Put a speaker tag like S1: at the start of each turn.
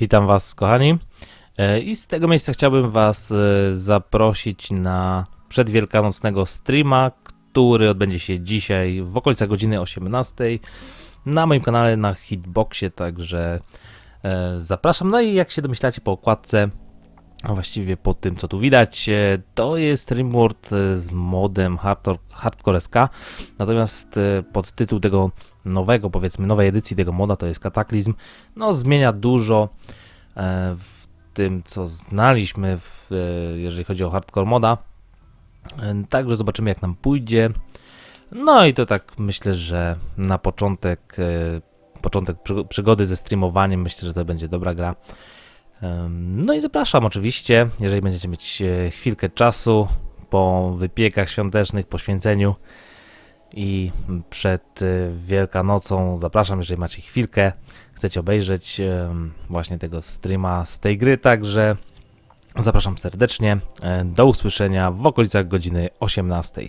S1: Witam Was, kochani. E, I z tego miejsca chciałbym Was e, zaprosić na przedwielkanocnego streama, który odbędzie się dzisiaj w okolicach godziny 18 na moim kanale na Hitboxie, także e, zapraszam. No i jak się domyślacie po okładce, a właściwie po tym co tu widać, to jest Rimworld e, z modem Hardcore, SK, natomiast e, pod tytuł tego nowego, powiedzmy nowej edycji tego moda to jest Kataklizm, no zmienia dużo w tym co znaliśmy, w, e, jeżeli chodzi o Hardcore moda, E, Także zobaczymy jak nam pójdzie. No i to tak myślę, że na początek, e, początek przy- przygody ze streamowaniem, myślę, że to będzie dobra gra. No i zapraszam oczywiście, jeżeli będziecie mieć e, chwilkę czasu po wypiekach świątecznych, poświęceniu i przed e, Wielkanocą, zapraszam, jeżeli macie chwilkę, chcecie obejrzeć właśnie tego streama z tej gry, także zapraszam serdecznie. E, Do usłyszenia w okolicach godziny 18.